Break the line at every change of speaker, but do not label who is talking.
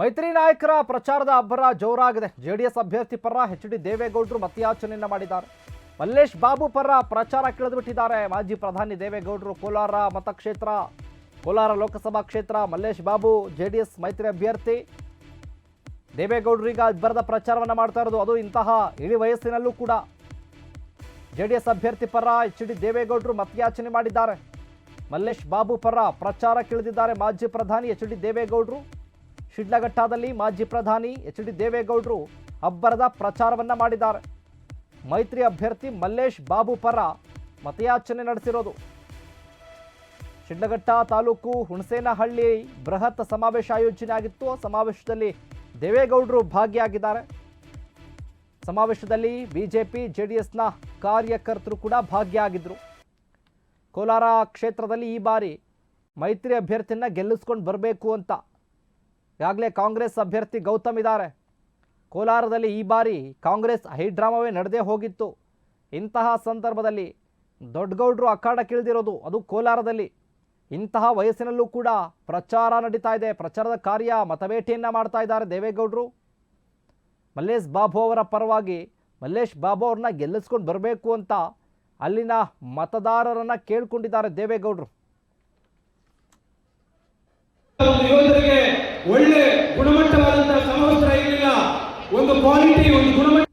ಮೈತ್ರಿ ನಾಯಕರ ಪ್ರಚಾರದ ಅಬ್ಬರ ಜೋರಾಗಿದೆ. ಜೆಡಿಎಸ್ ಅಭ್ಯರ್ಥಿ ಪರ ಎಚ್ ಡಿ ದೇವೇಗೌಡರು ಮತಯಾಚನೆಯನ್ನ ಮಾಡಿದ್ದಾರೆ. ಮಲ್ಲೇಶ್ ಬಾಬು ಪರ ಪ್ರಚಾರ ಕೆಳೆದುಬಿಟ್ಟಿದ್ದಾರೆ. ಮಾಜಿ ಪ್ರಧಾನಿ ದೇವೇಗೌಡರು ಕೋಲಾರ ಮತಕ್ಷೇತ್ರ, ಕೋಲಾರ ಲೋಕಸಭಾ ಕ್ಷೇತ್ರ, ಮಲ್ಲೇಶ್ ಬಾಬು, ಜೆಡಿಎಸ್ ಮೈತ್ರಿ ಅಭ್ಯರ್ಥಿ. ದೇವೇಗೌಡರು ಈಗ ಅಬ್ಬರದ ಪ್ರಚಾರವನ್ನು ಮಾಡ್ತಾ ಇರೋದು ಅದು ಇಂತಹ ಇಳಿ ವಯಸ್ಸಿನಲ್ಲೂ ಕೂಡ. ಜೆ ಡಿ ಎಸ್ ಅಭ್ಯರ್ಥಿ ಪರ ಎಚ್ ಡಿ ದೇವೇಗೌಡರು ಮತಯಾಚನೆ ಮಾಡಿದ್ದಾರೆ. ಮಲ್ಲೇಶ್ ಬಾಬು ಪರ ಪ್ರಚಾರ ಕಿಳಿದಿದ್ದಾರೆ ಮಾಜಿ ಪ್ರಧಾನಿ ಎಚ್ ಡಿ ದೇವೇಗೌಡರು. ಶಿಡ್ಲಘಟ್ಟದಲ್ಲಿ ಮಾಜಿ ಪ್ರಧಾನಿ ಎಚ್ ಡಿ ದೇವೇಗೌಡರು ಅಬ್ಬರದ ಪ್ರಚಾರವನ್ನ ಮಾಡಿದ್ದಾರೆ. ಮೈತ್ರಿ ಅಭ್ಯರ್ಥಿ ಮಲ್ಲೇಶ್ ಬಾಬು ಪರ ಮತಯಾಚನೆ ನಡೆಸಿರೋದು. ಶಿಡ್ಲಘಟ್ಟ ತಾಲೂಕು ಹುಣಸೇನಹಳ್ಳಿ ಬೃಹತ್ ಸಮಾವೇಶ ಆಯೋಜನೆ ಆಗಿತ್ತು. ಸಮಾವೇಶದಲ್ಲಿ ದೇವೇಗೌಡರು ಭಾಗಿಯಾಗಿದ್ದಾರೆ. ಸಮಾವೇಶದಲ್ಲಿ ಬಿಜೆಪಿ, ಜೆಡಿಎಸ್ನ ಕಾರ್ಯಕರ್ತರು ಕೂಡ ಭಾಗಿಯಾಗಿದ್ದರು ಕೋಲಾರ ಕ್ಷೇತ್ರದಲ್ಲಿ ಈ ಬಾರಿ ಮೈತ್ರಿ ಅಭ್ಯರ್ಥಿಯನ್ನ ಗೆಲ್ಲಿಸ್ಕೊಂಡು ಬರಬೇಕು ಅಂತ ಈಗಾಗಲೇ ಕಾಂಗ್ರೆಸ್ ಅಭ್ಯರ್ಥಿ ಗೌತಮ್ ಇದ್ದಾರೆ. ಕೋಲಾರದಲ್ಲಿ ಈ ಬಾರಿ ಕಾಂಗ್ರೆಸ್ ಹೈಡ್ರಾಮವೇ ನಡೆದೇ ಹೋಗಿತ್ತು. ಇಂತಹ ಸಂದರ್ಭದಲ್ಲಿ ದೊಡ್ಡಗೌಡರು ಅಖಾಡಕ್ಕಿಳಿದಿರೋದು ಅದು ಕೋಲಾರದಲ್ಲಿ. ಇಂತಹ ವಯಸ್ಸಿನಲ್ಲೂ ಕೂಡ ಪ್ರಚಾರ ನಡೀತಾ ಇದೆ. ಪ್ರಚಾರದ ಕಾರ್ಯ ಮತಬೇಟೆಯನ್ನು ಮಾಡ್ತಾ ಇದ್ದಾರೆ ದೇವೇಗೌಡರು. ಮಲ್ಲೇಶ್ ಬಾಬು ಅವರ ಪರವಾಗಿ ಮಲ್ಲೇಶ್ ಬಾಬು ಅವ್ರನ್ನ ಗೆಲ್ಲಿಸ್ಕೊಂಡು ಬರಬೇಕು ಅಂತ ಅಲ್ಲಿನ ಮತದಾರರನ್ನು ಕೇಳ್ಕೊಂಡಿದ್ದಾರೆ ದೇವೇಗೌಡರು.
ಒಳ್ಳೆ ಗುಣಮಟ್ಟವಾದಂತಹ ಸಮವಸ್ತ್ರ ಇರಲಿಲ್ಲ. ಒಂದು ಕ್ವಾಲಿಟಿ ಒಂದು ಗುಣಮಟ್ಟ